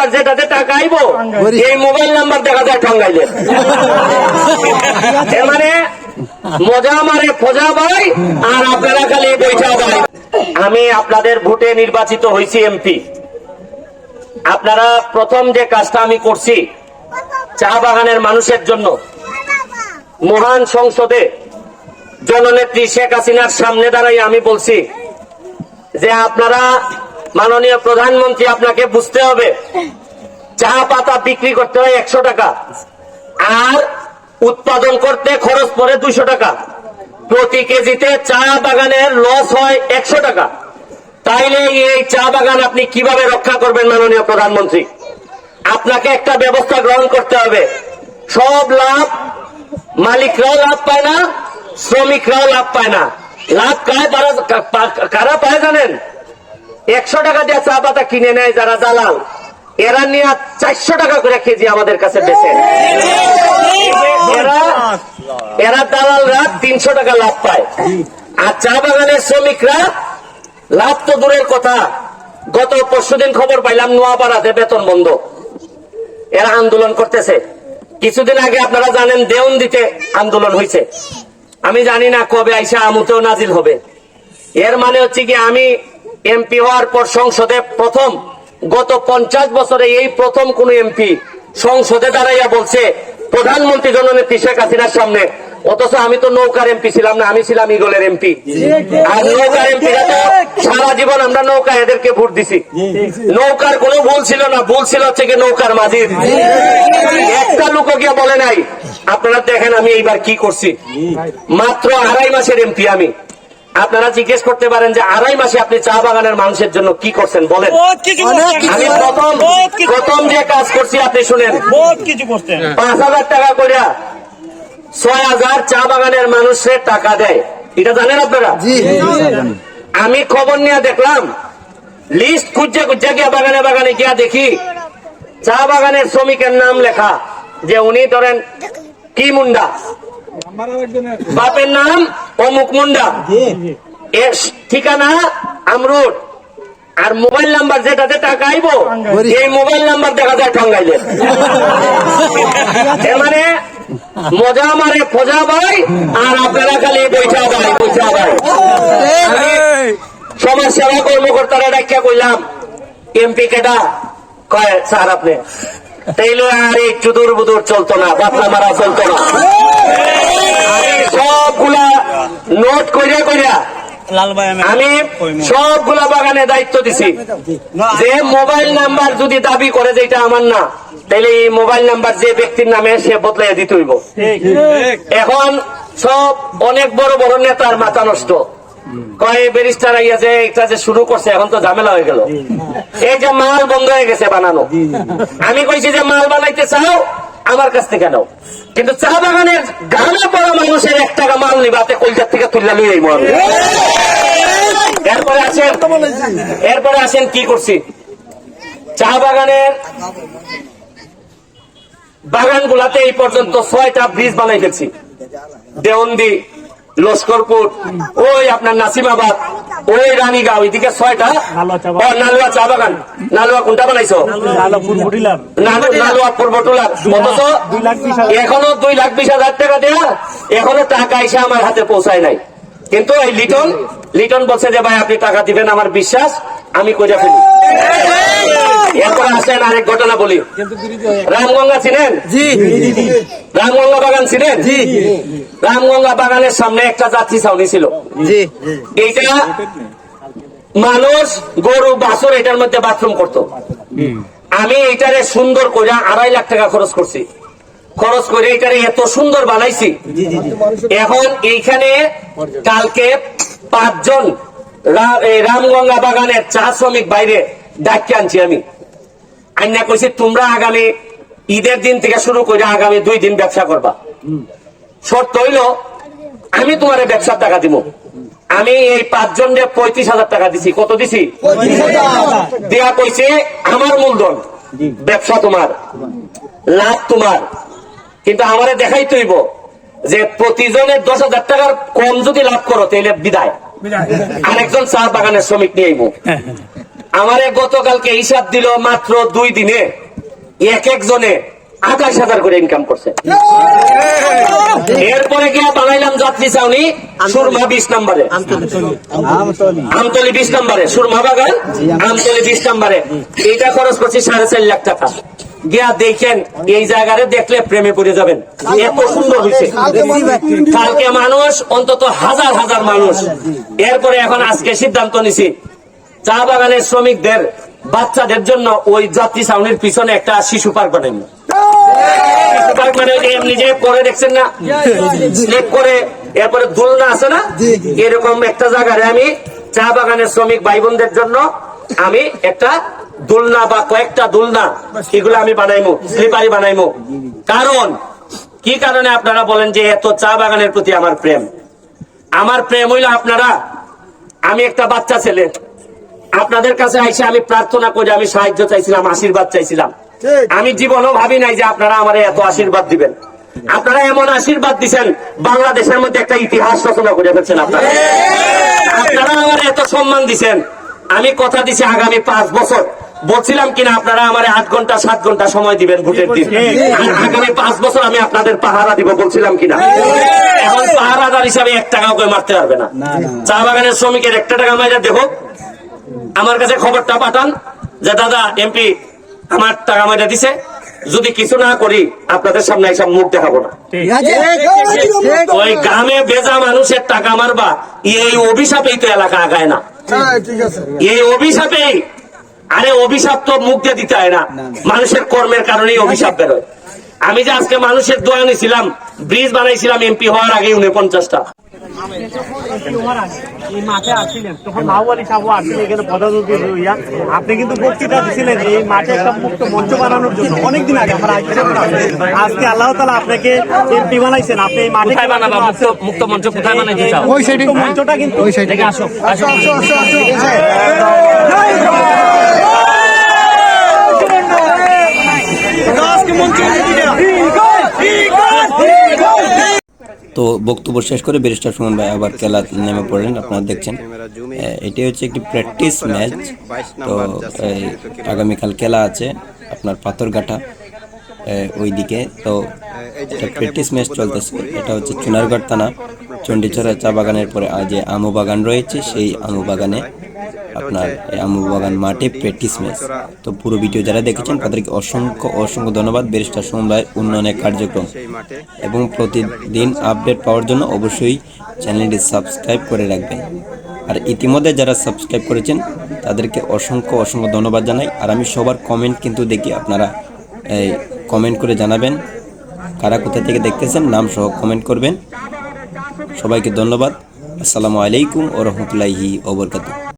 Number যেটাতে টাকা আইবো এই মোবাইল নাম্বার দেখা যায় ঠঙ্গাইলে। এর মানে মজা মারে ফজা ভাই আর আপনারা খালি বৈঠা ভাই। আমি আপনাদের ভোটে নির্বাচিত হয়েছি এমপি। আপনারা প্রথম যে কাজটা আমি করছি চা বাগানের মানুষের জন্য মহান সংসদে জননেত্রী শেখ হাসিনার সামনে দাঁড়াই আমি বলছি যে আপনারা মাননীয় প্রধানমন্ত্রী, আপনাকে বুঝতে হবে, চা পাতা বিক্রি করতে হয় একশো টাকা, আর উৎপাদন করতে খরচ পড়ে দুইশো টাকা। প্রতি কেজিতে চা বাগানের লস হয় একশো টাকা। তাইলে এই চা বাগান আপনি কীভাবে রক্ষা করবেন মাননীয় প্রধানমন্ত্রী? আপনাকে একটা ব্যবস্থা গ্রহণ করতে হবে। সব লাভ, মালিকরাও লাভ পায় না, শ্রমিকরাও লাভ পায় না। লাভ কারা পায় জানেন? একশো টাকা দিয়ে চা পাতা কিনে নেয় যারা দালাল। এরা নিয়ে চারশো টাকা করে কেজি আমাদের কাছে এরা এরা দালালরা তিনশো টাকা লাভ পায়। আর চা বাগানের শ্রমিকরা, লাভ তো দূরের কথা। গত পরশুদিন খবর পাইলাম, নোয়াপাড়াতে বেতন বন্ধ। এরা আন্দোলন করতেছে। কিছুদিন আগে আপনারা জানেন দেউন দিতে আন্দোলন হয়েছে আমি জানি না কবে আইসা আমুতেও নাজিল হবে। এর মানে হচ্ছে কি, আমি এমপি হওয়ার পর সংসদে প্রথম গত পঞ্চাশ বছরে এই প্রথম কোন এমপি সংসদে দাঁড়াইয়া বলছে, প্রধানমন্ত্রী জননেত্রী শেখ হাসিনার সামনে। অথচ আমি তো নৌকার এমপি ছিলাম না, আমি ছিলাম ইগলের এমপি আর নৌকার এমপিরা তো সারা জীবন আমরা নৌকা এদেরকে ভোট দিছি। নৌকার কোনো ভুল ছিল না, ভুল ছিল হচ্ছে কি নৌকার মাঝির একটা লোক গিয়ে বলে নাই, আপনারা দেখেন আমি এইবার কি করছি। মাত্র আড়াই মাসের এমপি আমি। আপনারা জিজ্ঞেস করতে পারেন যে আড়াই মাসে আপনি চা বাগানের মানুষের জন্য কি করছেন? বলেন। আমি প্রথম প্রথম যে কাজ করছি আপনি শুনেন। বহুত কিছু করছেন। পাঁচ হাজার টাকা করিয়া ছয় হাজার চা বাগানের মানুষের টাকা দেয়। এটা জানেন আপনারা? আমি খবর নিয়ে দেখলাম লিস্ট খুঁজে খুঁজে গিয়া বাগানে বাগানে গিয়া দেখি চা বাগানের শ্রমিকের নাম লেখা যে উনি ধরেন কি মুন্ডা? বাপের নাম অমুক মুন্ডা। এর ঠিকানা আমরুট। আর মোবাইল নাম্বার যেটাতে টাকা আইবো। এই মোবাইল নাম্বার দেখা যায় ঠঙ্গাইলে। এর মানে মজা মারে ফজা ভাই আর আপনারা খালি বৈঠা ভাই বৈঠা ভাই সমাজ সেবা কর্মকর্তারা ডাকিয়া কইলাম এমপি কেটা কয় স্যার আপনি। তাইলে আর এই চুদুর বুদুর চলতো না বাতলা মারা চলতো না আমি সবগুলা নোট কইরা কইরা আমি আমি সবগুলা বাগানে দায়িত্ব দিছি। যে মোবাইল নাম্বার যদি দাবি করে যে এটা আমার না তাহলে এই মোবাইল নাম্বার যে ব্যক্তির নামে সে বদলাই দিতে হইব। এখন সব অনেক বড় বড় নেতার মাথা নষ্ট। কয় ব্যারিস্টার আইয়া যে এটা যে শুরু করছে এখন তো ঝামেলা হয়ে গেল। এই যে মাল বন্ধ হয়ে গেছে বানানো। আমি কইছি যে মাল বানাইতে চাও আমার কাছ থেকে নাও। কিন্তু চা বাগানের গানে পড়া মানুষের এক টাকা মাল নিবাতে কলকাতা থেকে তুললা লই এই মহান এরপরে আসেন এরপরে আসেন কি করছি? চা বাগানের বাগান গুলাতে এই পর্যন্ত ছয়টা ব্রিজ বানাই ফেলছি। দেওন্দি লস্করপুর। ওই আপনার নাসিমাবাদ। ওই রানীগাঁও। এদিকে ছয়টা। ও নালুয়া চা বাগান। নালুয়া কোনটা বানাইছো? নালু- নালুয়া পূর্বটুলা অথচ এখনও দুই লাখ বিশ হাজার টাকা দেয়া এখনও টাকা এসে আমার হাতে পৌঁছায় নাই। কিন্তু এই লিটন লিটন বলছে যে ভাই আপনি টাকা দিবেন আমার বিশ্বাস আমি কইরা ফেলি। এরপর আসেন আরেক ঘটনা বলি। রামগঙ্গা ছিলেন রামগঙ্গা বাগান ছিলেন রামগঙ্গা বাগানের সামনে একটা যাত্রী ছাউনি ছিল। এইটা মানুষ গরু বাছর এটার মধ্যে বাথরুম করত। আমি এইটারে সুন্দর করে আড়াই লাখ টাকা খরচ করছি। খরচ করে এটারে এত সুন্দর বানাইছি। এখন এইখানে কালকে পাঁচজন রামগঙ্গা বাগানের চা শ্রমিক বাইরে ডাকি আনছি আমি। আন্যা কইছি তোমরা আগামী ঈদের দিন থেকে শুরু করে আগামী দুই দিন ব্যবসা করবা। শর্ত হইল আমি তোমার ব্যবসার টাকা দিব। আমি এই পাঁচজন পঁয়ত্রিশ হাজার টাকা দিছি। কত দিছি? দেয়া কইছে আমার মূলধন ব্যবসা তোমার লাভ তোমার। কিন্তু আমারে দেখাই তৈব যে প্রতিজনের দশ হাজার টাকার কম যদি লাভ করো তাহলে বিদায়। আরেকজন চা বাগানের শ্রমিক নিয়ে আইব। আমারে গতকালকে হিসাব দিল মাত্র দুই দিনে এক একজনে আঠাশ হাজার করে ইনকাম করছে। এরপরে গিয়ে বানাইলাম যাত্রী চাউনি সুরমা বিশ নম্বরে। আমতলি বিশ নম্বরে, সুরমা বাগান, আমতলি বিশ নম্বরে। এইটা খরচ করছি সাড়ে চার লাখ টাকা। গিয়া দেখেন, এই জায়গারে দেখলে প্রেমে পড়ে যাবেন। এত সুন্দর হয়েছে কালকে মানুষ, অন্তত হাজার হাজার মানুষ। এরপরে এখন আজকে সিদ্ধান্ত নিছি চা বাগানের শ্রমিকদের, বাচ্চাদের জন্য ওই যাত্রী ছাউনির পিছনে একটা শিশু পার্ক বানাইনি শিশু পার্ক মানে দেখছেন না? আছে না? এরকম একটা জায়গায় আমি চা বাগানের শ্রমিক ভাই বোনদের জন্য আমি একটা দোলনা বা কয়েকটা দোলনা এগুলো আমি বানাইমু স্লিপারি বানাইমু কারণ, কি কারণে আপনারা বলেন যে এত চা বাগানের প্রতি আমার প্রেম? আমার প্রেম হইল আপনারা, আমি একটা বাচ্চা ছেলে। আপনাদের কাছে আইসে আমি প্রার্থনা করে আমি সাহায্য চাইছিলাম আশীর্বাদ চাইছিলাম। আমি জীবনও ভাবি নাই যে আপনারা আমার এত আশীর্বাদ দিবেন। আপনারা এমন আশীর্বাদ দিচ্ছেন বাংলাদেশের মধ্যে একটা ইতিহাস রচনা করে ফেলছেন আপনারা। আপনারা আমার এত সম্মান দিছেন। আমি কথা দিছি আগামী পাঁচ বছর। বলছিলাম কিনা আপনারা আমার আট ঘণ্টা সাত ঘণ্টা সময় দিবেন ভোটের দিন। আগামী পাঁচ বছর আমি আপনাদের পাহারা দিব বলছিলাম কিনা। এখন পাহারাদার হিসাবে এক টাকাও কেউ মারতে পারবে না। চা বাগানের শ্রমিকের একটা টাকা মাইরা দেখো আমার কাছে খবরটা পাঠান যে দাদা এমপি আমার টাকা মাইরা দিছে। যদি কিছু না করি আপনাদের সামনে এইসব মুখ দেখাবো না। ওই গ্রামে বেজা মানুষের টাকা মারবা এই অভিশাপেই তো এলাকা আগায় না। এই অভিশাপেই আরে অভিশাপ তো মুখ দিয়ে দিতে হয় না। মানুষের কর্মের কারণেই অভিশাপ বেরোয়। আমি যে আজকে মানুষের দোয়া নিয়েছিলাম ব্রিজ বানাইছিলাম এমপি হওয়ার আগে উনপঞ্চাশটা। এই মাঠে আসছিলেন তখন মাওয়ালি সাহু আসছিলেন এখানে হইয়া আপনি কিন্তু বক্তৃতা দিছিলেন যে এই মাঠে একটা মুক্ত মঞ্চ বানানোর জন্য অনেকদিন আগে আমরা আজকে আল্লাহ তালা আপনাকে এমপি বানাইছেন। আপনি এই মাঠে বানাবা? মুক্ত মুক্ত মঞ্চ কোথায় বানাইতে চাও? ওই সাইডে। মঞ্চটা কিন্তু ওই সাইডে। আসো আসো তো বক্তব্য শেষ করে ব্যারিস্টার সুমন ভাই আবার খেলা নেমে পড়লেন, আপনারা দেখছেন। এটি হচ্ছে একটি প্র্যাকটিস ম্যাচ তো আগামীকাল খেলা আছে আপনার পাথরঘাটা ওই ওইদিকে। তো এটা প্র্যাকটিস ম্যাচ চলতেছে। এটা হচ্ছে চুনারগড় থানা চণ্ডীচড়া চা বাগানের পরে যে আমু বাগান রয়েছে, সেই আমু বাগানে আপনার এই আমু বাগান মাঠে প্র্যাকটিস ম্যাচ তো পুরো ভিডিও যারা দেখেছেন, তাদেরকে অসংখ্য অসংখ্য ধন্যবাদ। ব্যারিস্টার সুমন ভাইয়ের উন্নয়নের কার্যক্রম। এবং প্রতিদিন আপডেট পাওয়ার জন্য অবশ্যই চ্যানেলটি সাবস্ক্রাইব করে রাখবেন। আর ইতিমধ্যে যারা সাবস্ক্রাইব করেছেন, তাদেরকে অসংখ্য অসংখ্য ধন্যবাদ জানাই। আর আমি সবার কমেন্ট কিন্তু দেখি, আপনারা এই কমেন্ট করে জানাবেন। কারা কোথা থেকে দেখতেছেন, নাম সহ কমেন্ট করবেন। সবাইকে ধন্যবাদ। আসসালামু আলাইকুম ও রহমতুল্লাহি ওবরকাতু